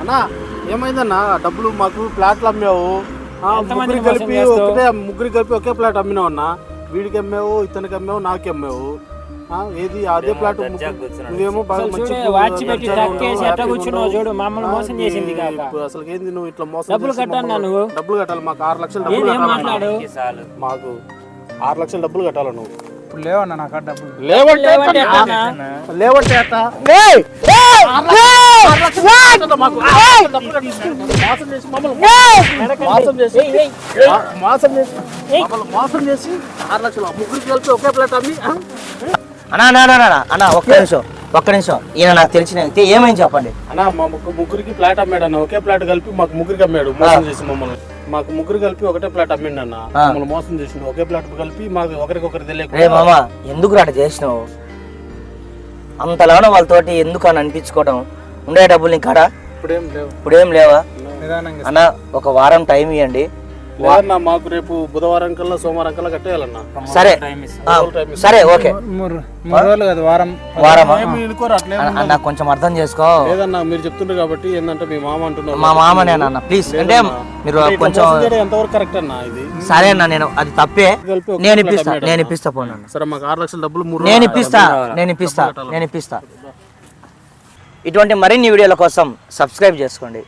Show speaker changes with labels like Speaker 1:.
Speaker 1: అన్నా?
Speaker 2: ఏమైందన్నా? డబ్బులు మాకు ప్లాట్లు అమ్మావు.
Speaker 1: మోసం
Speaker 2: కలిపి? ఒకటే ముగ్గురికి కలిపి ఒకే ప్లాట్ అమ్మినావు అన్న. వీడికి అమ్మావు ఇతనికి అమ్మావు నాకు అమ్మావు. ఏది? అదే ప్లాట్ నువ్వేమో
Speaker 1: చూడు, మమ్మల్ని మోసం చేసింది
Speaker 2: అసలు ఏంది నువ్వు ఇట్లా మోసం
Speaker 1: డబ్బులు నువ్వు?
Speaker 2: కట్టాలి మాకు ఆరు లక్షలు డబ్బులు మాకు ఆరు లక్షలు డబ్బులు కట్టాలి నువ్వు.
Speaker 3: ఇప్పుడు లేవన్నా నాకు ఆ డబ్బులు?
Speaker 2: లేవంటే మాకు. మోసం చేసి మమ్మల్ని మోసం చేసి మా- మోసం చేసి మమ్మల్ని మోసం చేసి ఆరు లక్షలు ముగ్గురికి కలిపి ఒకే ప్లేట్ అమ్మి ఆ?
Speaker 4: అన్నా అన్నా అన్నా, అన్నా అన్నా ఒక్క నిమిషం ఒక్క నిమిషం. ఈయన నాకు తెలిసిన వ్యక్తి ఏమైంది చెప్పండి?
Speaker 2: అన్న మా ముగ్గురు ముగ్గురికి ప్లాట్ అమ్మాడు అన్న ఒకే ప్లాట్ కలిపి మాకు ముగ్గురికి అమ్మాడు మోసం చేసి మమ్మల్ని. మాకు ముగ్గురు కలిపి ఒకటే ప్లాట్ అమ్మిండు అన్న. మమ్మల్ని మోసం చేసిండు. ఒకే ప్లాట్ కలిపి మాకు ఒకరికొకరు
Speaker 4: రే
Speaker 2: తెలియకుండా
Speaker 4: మామ ఎందుకు అట్లా చేసినావు? అంతలానో వాళ్ళతోటి ఎందుకు అని అనిపించుకోవడం ఉండే డబ్బులు నీ కాడ?
Speaker 3: ఇప్పుడేం లేవు.
Speaker 4: ఇప్పుడేం లేవా?
Speaker 3: నిదానంగా
Speaker 4: అన్న ఒక వారం టైం ఇవ్వండి
Speaker 2: లేదన్నా మాకు రేపు బుధవారం కల్లా సోమవారం కల్లా కట్టేయాలన్నా.
Speaker 4: సరే. సరే ఓకే.
Speaker 3: మూడు మూడు రోజులు కదా వారం.
Speaker 4: అన్న అన్న, కొంచెం అర్థం చేసుకో.
Speaker 2: లేదన్నా మీరు చెప్తుండ్రు కాబట్టి ఏంటంటే మీ మామ అంటున్నారు.
Speaker 4: మా మామనే అన్న ప్లీజ్ అంటే మీరు కొంచెం
Speaker 2: ఎంతవరకు కరెక్ట్ అన్న ఇది?
Speaker 4: సరే అన్న నేను అది తప్పే. నేను ఇప్పిస్తా నేను. ఇప్పిస్తా పోను అన్న.
Speaker 2: సరే మాకు ఆరు లక్షల డబ్బులు మూడు
Speaker 4: నేను ఇప్పిస్తా నేను ఇప్పిస్తా నేను ఇప్పిస్తా. ఇటువంటి మరిన్ని వీడియోల కోసం సబ్స్క్రైబ్ చేసుకోండి.